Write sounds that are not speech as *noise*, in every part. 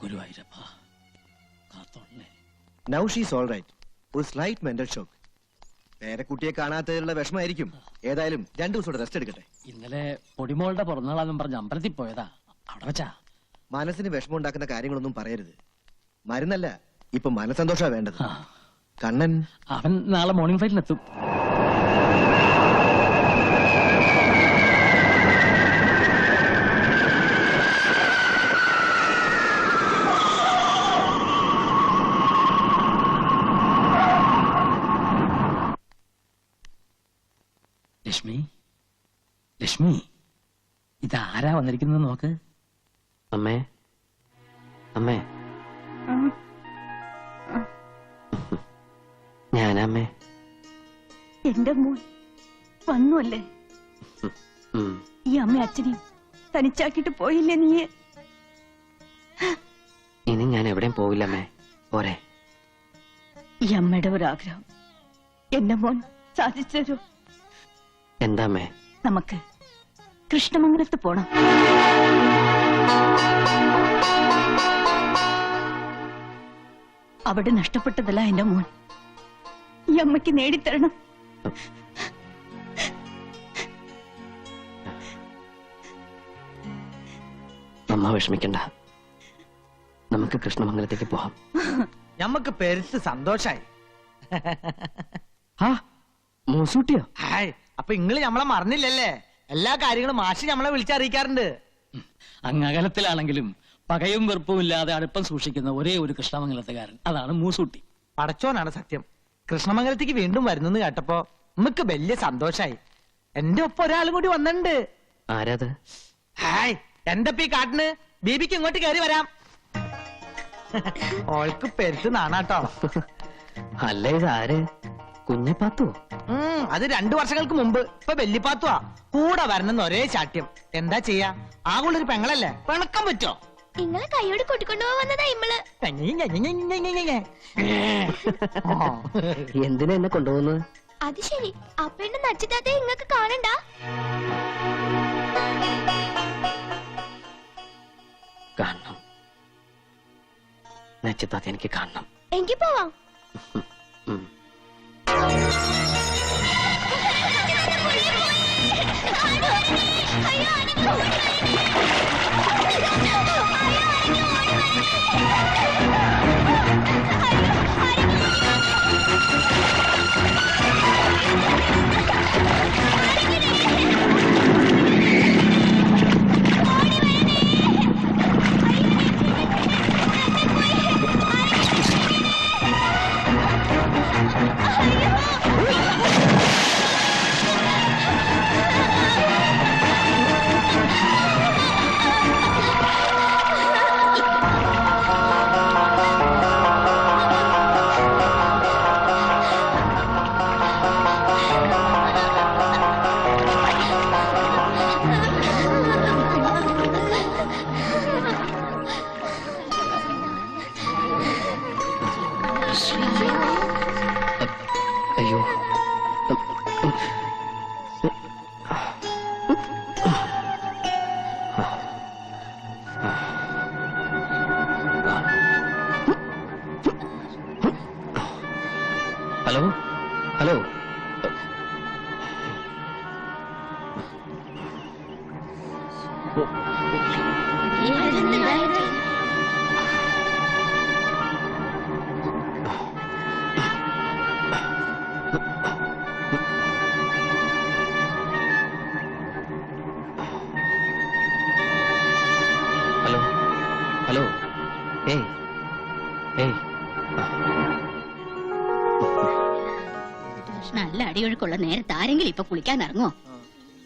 ഗുരുവായൂരപ്പ കാത്തോളേ now she's all right ഒരു slight mental shock പേരക്കുട്ടിയെ കാണാത്തതിലുള്ള വിഷമായിരിക്കും ഏതായാലും രണ്ടു ദിവസം റെസ്റ്റ് എടുക്കട്ടെ. ഇന്നലെ പൊടിമോളുടെ പിറന്നാളാന്നും പറഞ്ഞ് അമ്പലത്തിൽ പോയതാ. അവിടെ വെച്ചാ. മനസ്സിന് വിഷമം ഉണ്ടാക്കുന്ന കാര്യങ്ങളൊന്നും പറയരുത്. മരുന്നല്ല ഇപ്പൊ മനസ്സന്തോഷാ വേണ്ടത്. കണ്ണൻ? അവൻ നാളെ മോർണിംഗ് ഫ്ലൈറ്റിലെത്തും ലക്ഷ്മി ലക്ഷ്മി ഇതാരാ വന്നിരിക്കുന്നത് നോക്ക്. അമ്മേ അമ്മേ. ഞാനമ്മേ. എന്റെ മോൻ വന്നുവല്ലേ. ഈ അമ്മ അച്ഛനെ തനിച്ചാക്കിട്ട് പോയില്ലേ നീ ഇനി ഞാൻ എവിടെയും പോവില്ലമ്മേ. പോരെ. ഈ അമ്മയുടെ ഒരാഗ്രഹം എന്റെ മോൻ സാധിച്ചു തരൂ എന്താ അമ്മേ നമുക്ക് കൃഷ്ണമംഗലത്ത് പോണം. അവിടെ നഷ്ടപ്പെട്ടതല്ല എന്റെ മോൻ. ഈ അമ്മയ്ക്ക് നേടിത്തരണം. അമ്മ വിഷമിക്കണ്ട. നമുക്ക് കൃഷ്ണമംഗലത്തേക്ക് പോവാം നമുക്ക് പെരുത്ത് സന്തോഷായി. ആ മൂസൂട്ടിയോ? ഹായ്. അപ്പൊ ഇങ്ങൾ നമ്മളെ മറന്നില്ലല്ലേ? എല്ലാ കാര്യങ്ങളും മാഷി നമ്മളെ വിളിച്ചറിയിക്കാറുണ്ട്. അങ്ങകലത്തിലാണെങ്കിലും പകയും വെറുപ്പും ഇല്ലാതെ അടുപ്പം സൂക്ഷിക്കുന്ന ഒരേ ഒരു കൃഷ്ണമംഗലത്തുകാരൻ. അതാണ് മൂസൂട്ടി. പടച്ചോനാണ് സത്യം. കൃഷ്ണമംഗലത്തേക്ക് വീണ്ടും വരുന്നെന്ന് കേട്ടപ്പോ നമുക്ക് വലിയ സന്തോഷായി. എന്റെ ഒപ്പം ഒരാളും കൂടി വന്നിട്ടുണ്ട് ആരാത്? ഹായ് എന്തപ്പ ഈ കാട്ടിന്? ബീബിക്ക് ഇങ്ങോട്ട് കയറി വരാം. *laughs* ഓൾക്ക് പെരുത്ത് നാണാട്ടോ. അല്ലേ ഇത് പാത്തു. ഉം, അത് രണ്ടു വർഷങ്ങൾക്ക് മുമ്പ്. ഇപ്പൊ വെല്ലിപ്പാത്തുവാ. കൂടെ വരണമെന്ന് ഒരേ ചാട്യം എന്താ ചെയ്യാ? ആകുള്ളൊരു പെങ്ങളല്ലേ? പിണക്കം പറ്റോ? നിങ്ങളെ കൈയോട് ഇമ്മൾ. എന്തിനാ എന്നെ കൊണ്ടുപോകുന്നത്? അത് ശരി. അപ്പന്റെ നച്ചിത്താത്തെ ഇങ്ങക്ക് കാണണ്ട? കാണണം. നച്ചിത്താത്ത എനിക്ക് കാണണം. എങ്കി പോവാം. ഉം. അയ്യോ ഹലോ ഹലോ ഏയ് ഏയ് നല്ല അടിയൊഴുക്കുള്ള നേരത്തെ ആരെങ്കിലും ഇപ്പൊ കുളിക്കാൻ ഇറങ്ങോ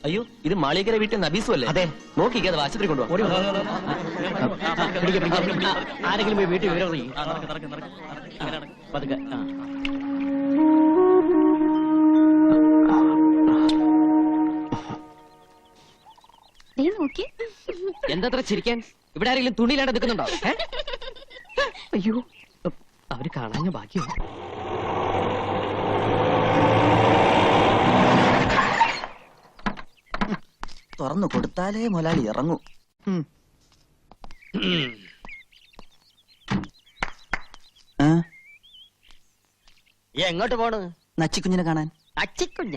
അയ്യോ ഇത് മാളികര വീട്ടിൽ നബീസു അല്ലേ? അതെ. നോക്കിക്കേ അത് ആശുപത്രി കൊണ്ടുപോകാം ആരെങ്കിലും പോയി വീട്ടിൽ വിവരം അറിയിക്കും. പതുക്കെ ആ. ദേ നോക്കി. എന്താ ചിരിക്കാൻ? ഇവിടെ ആരെങ്കിലും തുണിയിലാണ്ട് നിൽക്കുന്നുണ്ടോ? ഏ? അയ്യോ. അവർ കാണാഞ്ഞ ബാക്കിയുണ്ട് തുറന്നു കൊടുത്താലേ മുലാളി ഇറങ്ങൂ? എങ്ങോട്ട് പോണ്? നച്ചിക്കുഞ്ഞിനെ കാണാൻ. നച്ചിക്കുഞ്ഞ?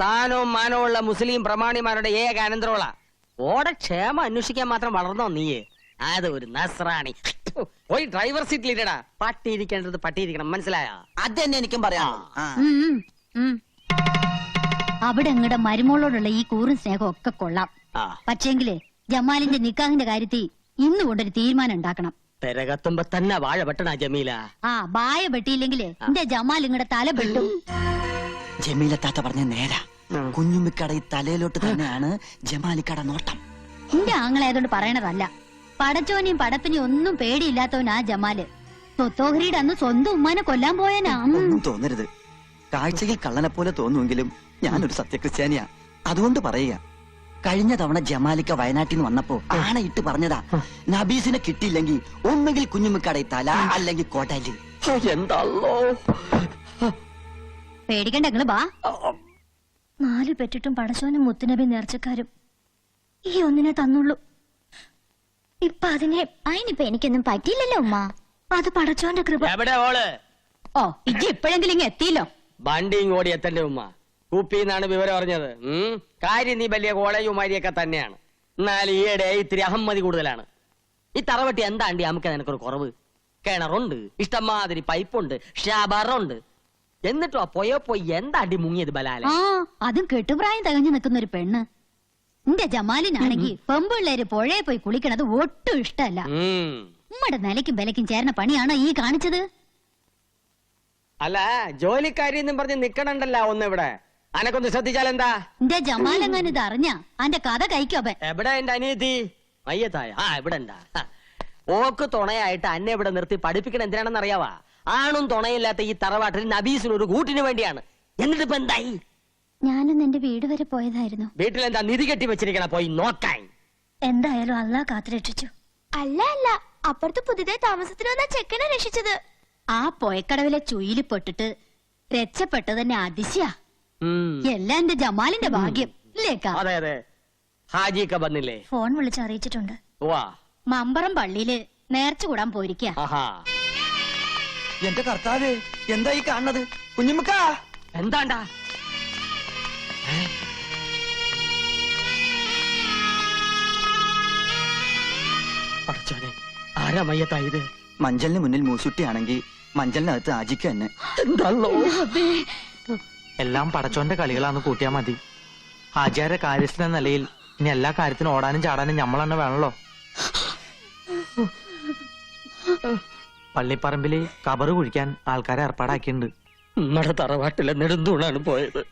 താനവും മാനവും ഉള്ള മുസ്ലിം പ്രമാണിമാരുടെ ഏക അനന്തരമുള്ള ഓടെ ക്ഷേമം അന്വേഷിക്കാൻ മാത്രം വളർന്നോ നീയെ? അത് ഒരു നസ്രാണി. പോയി ഡ്രൈവർ സീറ്റിൽ ഇടടാ പട്ടി ഇരിക്കേണ്ടത് പട്ടി ഇരിക്കണം മനസ്സിലായോ? അത് തന്നെ എനിക്കും പറയാം. അവിടെ അങ്ങടെ മരുമോളോടുള്ള ഈ കൂറും സ്നേഹവും ഒക്കെ കൊള്ളാം. പക്ഷേങ്കിൽ ജമാലിന്റെ നിക്കാഹിന്റെ കാര്യത്തിൽ ഇന്ന് കൊണ്ടൊരു തീരുമാനം ഉണ്ടാക്കണം. പെരകത്തുമ്പോ തന്നെ വാഴ വെട്ടണ ജമീല. ആ വായ വെട്ടിയില്ലെങ്കിലേ എന്റെ ജമാൽ ഇങ്ങടെ തല പെട്ടു ജമീല താത്ത പറഞ്ഞ നേരാ. കുഞ്ഞുമ്മിക്കട ഈ തലയിലോട്ട് തന്നെയാണ് ജമാലിക്കട നോട്ടം. എന്റെ ആങ്ങളായതുകൊണ്ട് പറയണതല്ല. പടച്ചോനെയും പടപ്പിനെയും ഒന്നും പേടിയില്ലാത്തവനാ ജമാൽ. തൊത്തോഹരിയുടെ അന്ന് സ്വന്തം ഉമ്മാനെ കൊല്ലാൻ പോയനാ. ഒന്നും തോന്നരുത്. കാഴ്ചയിൽ കള്ളനെ പോലെ തോന്നുമെങ്കിലും ഞാനൊരു സത്യക്രിസ്ത്യാനിയാ. അതുകൊണ്ട് പറയുക. കഴിഞ്ഞ തവണ ജമാലിക്ക വയനാട്ടിൽ നിന്ന് വന്നപ്പോ ആണയിട്ട് പറഞ്ഞതാ. നബീസിനെ കിട്ടിയില്ലെങ്കിൽ ഒന്നുകിൽ കുഞ്ഞുമ്മിക്കട തല അല്ലെങ്കിൽ കോട്ടാലി എന്താള്ളോ. പേടിക്കണ്ട നിങ്ങൾ ബാ. നാല് പെറ്റിട്ടും പടച്ചോനും മുത്തുനബി നേർച്ചക്കാരും ഈ ഒന്നിനെ തന്നുള്ളൂ. ഇപ്പൊ അതിനെ അതിനിപ്പൊ എനിക്കൊന്നും പറ്റിയില്ലല്ലോ ഉമ്മ. അത് പടച്ചോന്റെ കൃപ. എവിടെ ഓൾ ഓ ഇജ്ജ് ഇപ്പോഴെങ്കിലും ഇങ്ങ് എത്തിയില്ലോ. ബണ്ടി ഓടി എത്തണ്ടേ ഉമ്മ? കുപ്പിന്നാണ് വിവരം അറിഞ്ഞത്. ഉം. കാര്യം നീ വലിയ കോളേജുമാരിയൊക്കെ തന്നെയാണ്. എന്നാൽ ഈയിടെ ഇത്തിരി അഹമ്മതി കൂടുതലാണ്. ഈ തറവട്ടി എന്താണ്ടി നമുക്ക് നിനക്കൊരു കുറവ്. കിണറുണ്ട് ഇഷ്ടംമാതിരി പൈപ്പുണ്ട് ഷാബറുണ്ട് എന്നിട്ടോ പോയോ പോയി എന്താണ്ടി മുങ്ങിയത് ബലാല? ആ അതും കെട്ടുപ്രായം തികഞ്ഞു നിൽക്കുന്ന ഒരു പെണ്ണ്. എന്റെ ജമാലിനാണെങ്കിൽ പെമ്പിള്ളേര് പുഴയെ പോയി കുളിക്കണത് ഒട്ടും ഇഷ്ടല്ല ഉമ്മടെ ഉമ്മയുടെ നിലയ്ക്കും വിലയ്ക്കും ചേർന്ന പണിയാണോ ഈ കാണിച്ചത്? അല്ല ജോലിക്കാരി എന്നും പറഞ്ഞ് നിക്കണണ്ടല്ല ഒന്ന് ഇവിടെ അനക്കൊന്ന് ശ്രദ്ധിച്ചാൽ എന്താ എന്റെ ജമാലെങ്ങാൻ ഇത് അറിഞ്ഞ? അന്റെ കഥ കഴിക്കോപ്പൻ എവിടെ എന്റെ അനിയത്തി? മയ്യത്തായ ആ ഇവിടെ ഉണ്ടാ ഓക്ക് തുണയായിട്ട് അന്നെ ഇവിടെ നിർത്തി പഠിപ്പിക്കണ എന്തിനാണെന്ന് അറിയാവാ? ആണും തുണയില്ലാത്ത ഈ തറവാട്ടിൽ നബീസിന് ഒരു കൂട്ടിന് വേണ്ടിയാണ്. എന്നിട്ട് ഇപ്പൊ എന്തായി? ഞാനും എന്റെ വീട് വരെ പോയതായിരുന്നു. വീട്ടിൽ എന്താ നിധി കെട്ടി വെച്ചിരിക്കണ? പോയി നോക്കാൻ. എന്തായാലും അല്ലാ കാത്തുരക്ഷിച്ചു. അല്ല അല്ല. അപ്പുറത്ത് പുതിയതായി താമസത്തിന് വന്ന ചെക്കനെ രക്ഷിച്ചത്. ആ പൊയക്കടവിലെ ചുയിൽ പെട്ടിട്ട് രക്ഷപ്പെട്ടത് തന്നെ അതിശയ. എല്ലാം എന്റെ ജമാലിന്റെ ഭാഗ്യം. അതെ അതെ. ഹാജിയൊക്കെ വന്നില്ലേ? ഫോൺ വിളിച്ച് അറിയിച്ചിട്ടുണ്ട്. വാ മമ്പറം പള്ളിയിൽ നേർച്ച കൂടാൻ പോയിരിക്ക ആഹാ. എന്റെ കർത്താവേ എന്താ ഈ കാണുന്നത്? കുഞ്ഞുമുക്ക എന്താണ്ടാ? പഠിച്ചോനെ ആരാ മയ്യത്തായത്? മഞ്ചലിന് മുന്നിൽ മൂസുട്ടിയാണെങ്കിൽ മഞ്ചലിനകത്ത് ആജിക്ക് തന്നെ. എന്താണല്ലോ എല്ലാം പടച്ചോന്റെ കളികളാന്ന് കൂട്ടിയാ മതി. ആചാര കാര്യസ്ഥന എന്ന നിലയിൽ ഇനി എല്ലാ കാര്യത്തിനും ഓടാനും ചാടാനും നമ്മൾ തന്നെ വേണല്ലോ. പള്ളിപ്പറമ്പിൽ കബറ് കുഴിക്കാൻ ആൾക്കാരെ ഏർപ്പാടാക്കിയിട്ടുണ്ട്. നമ്മുടെ തറവാട്ടിലെ നെടുന്തൂണാണ് പോയത്.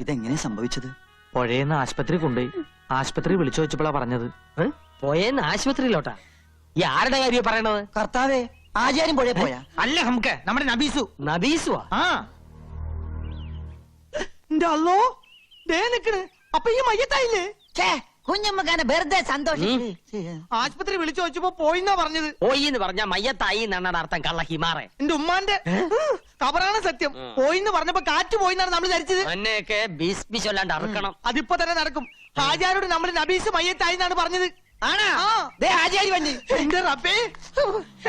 ഇതെങ്ങനെ സംഭവിച്ചത്? പുഴയെന്ന് ആശുപത്രി കൊണ്ടുപോയി. ആശുപത്രി വിളിച്ചു വെച്ചപ്പോഴാ പറഞ്ഞത്? പോയെന്ന് ആശുപത്രിയിലോട്ടാ? ഈ ആരുടെ കാര്യം പറയണത്? കർത്താവേ ആചാര്യം പുഴയെ പോയാ? അല്ല നമുക്ക് നമ്മുടെ നബീസു. നബീസുവാ? ആ. അല്ലോ ദേ നിക്കണ്. അപ്പൊ ഈ മയ്യത്തായില്ലേ? കുഞ്ഞുമ്മക്കാനെ വെറുതെ സന്തോഷം ആശുപത്രി വിളിച്ചു വെച്ചപ്പോ പോയിന്നാ പറഞ്ഞത്. പോയി എന്ന് പറഞ്ഞ മയ്യത്തായി എന്നാണ് അർത്ഥം കള്ള ഹിമാറെ. എന്റെ ഉമ്മാന്റെ. കബറാണ് സത്യം. പോയിന്ന് പറഞ്ഞപ്പോ കാറ്റ് പോയിന്നാണ് നമ്മൾ ധരിച്ചത്. എന്നെയൊക്കെ ബീസ്പിച്ചൊല്ലാണ്ട് ചൊല്ലാണ്ട് അറക്കണം. അതിപ്പോ തന്നെ നടക്കും. ഹാജാരോട് നമ്മൾ നബീസ് മയ്യത്തായി എന്നാണ് പറഞ്ഞത്.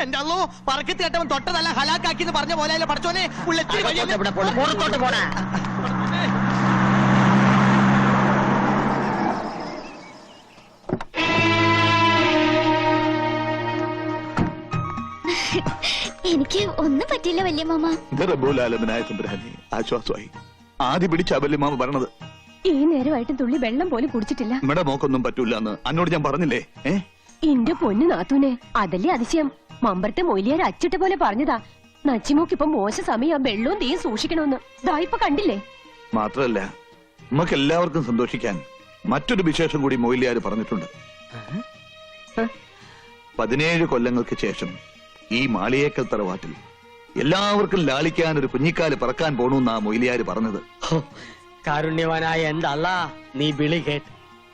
എന്റെ അല്ലോ പറക്കത്ത് കേട്ടവൻ തൊട്ടതല്ല ഹലാക്കാക്കി എന്ന് പറഞ്ഞ പോലെ പഠിച്ചോനെ. പുറത്തോട്ട് പോണ. എനിക്ക് ഒന്നും പറ്റില്ല വല്യമാമ. ആദ്യ പിടിച്ച വല്യമാമ പറഞ്ഞത് ഈ നേരമായിട്ടും തുള്ളി വെള്ളം പോലും കുടിച്ചിട്ടില്ല. ഇവിടെ മോക്കൊന്നും പറ്റൂല എന്ന് അന്നോട് ഞാൻ പറഞ്ഞില്ലേ? എന്റെ പൊന്നു നാത്തൂനെ അതല്ലേ അതിശയം? മമ്പരത്തെ മൊയിലിയാർ അച്ചിട്ട പോലെ പറഞ്ഞതാ. നച്ചിമോക്ക് ഇപ്പൊ മോശ സമയം വെള്ളവും തീയും സൂക്ഷിക്കണമെന്ന്. ദാ ഇപ്പൊ കണ്ടില്ലേ? മാത്രല്ല നമുക്ക് എല്ലാവർക്കും സന്തോഷിക്കാൻ മറ്റൊരു വിശേഷം കൂടി മൊയ്ലിയാർ പറഞ്ഞിട്ടുണ്ട്. പതിനേഴ് കൊല്ലങ്ങൾക്ക് ശേഷം ഈ മാളിയേക്കൽ തറവാട്ടിൽ എല്ലാവർക്കും ലാളിക്കാൻ ഒരു കുഞ്ഞിക്കാൽ പറക്കാൻ പോണൂന്നാ മൊയിലിയാര് പറഞ്ഞത്. കാരുണ്യവാനായ എന്റെ അല്ല നീ വിളി കേട്ട്.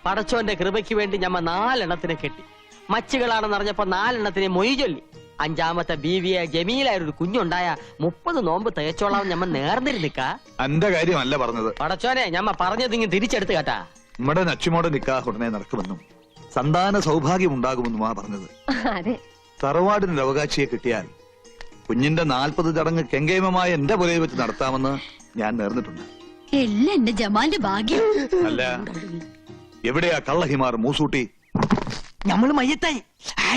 പടച്ചോന്റെ കൃപയ്ക്ക് വേണ്ടി ഞമ്മ നാലെണ്ണത്തിനെ കെട്ടി. മച്ചുകളാണെന്ന് അറിഞ്ഞപ്പോ നാലെണ്ണത്തിനെ മൊയ് ചൊല്ലി. അഞ്ചാമത്തെ ബീവിയെ ജമീലായ ഒരു കുഞ്ഞുണ്ടായ മുപ്പത് നോമ്പ് തേച്ചോളാം ഞമ്മ നേർന്നിരുന്നിക്ക? എന്റെ കാര്യമല്ല പറഞ്ഞത്. പടച്ചോനെ ഞമ്മ പറഞ്ഞത് ഇങ്ങനെ തിരിച്ചെടുത്ത് കേട്ടാ. നമ്മുടെ നച്ചുമോടെ നിക്കാഹ് ഉടനെ നടക്കുമെന്നും സന്താന സൗഭാഗ്യം ഉണ്ടാകുമെന്നുമാ പറഞ്ഞത്. അതെ. തറവാടിനൊരു അവകാശിയെ കിട്ടിയാൽ കുഞ്ഞിന്റെ നാൽപ്പത് ചടങ്ങ് കെങ്കേമമായ എന്റെ പുലയെ വെച്ച് നടത്താമെന്ന് ഞാൻ നേർന്നിട്ടുണ്ട്. എല്ലാം എന്റെ ജമാലിന്റെ ഭാഗ്യം. അല്ല എവിടെയാ കള്ളഹിമാർ മൂസൂട്ടി? ഞമ്മൾ മയ്യത്തായി. ആ,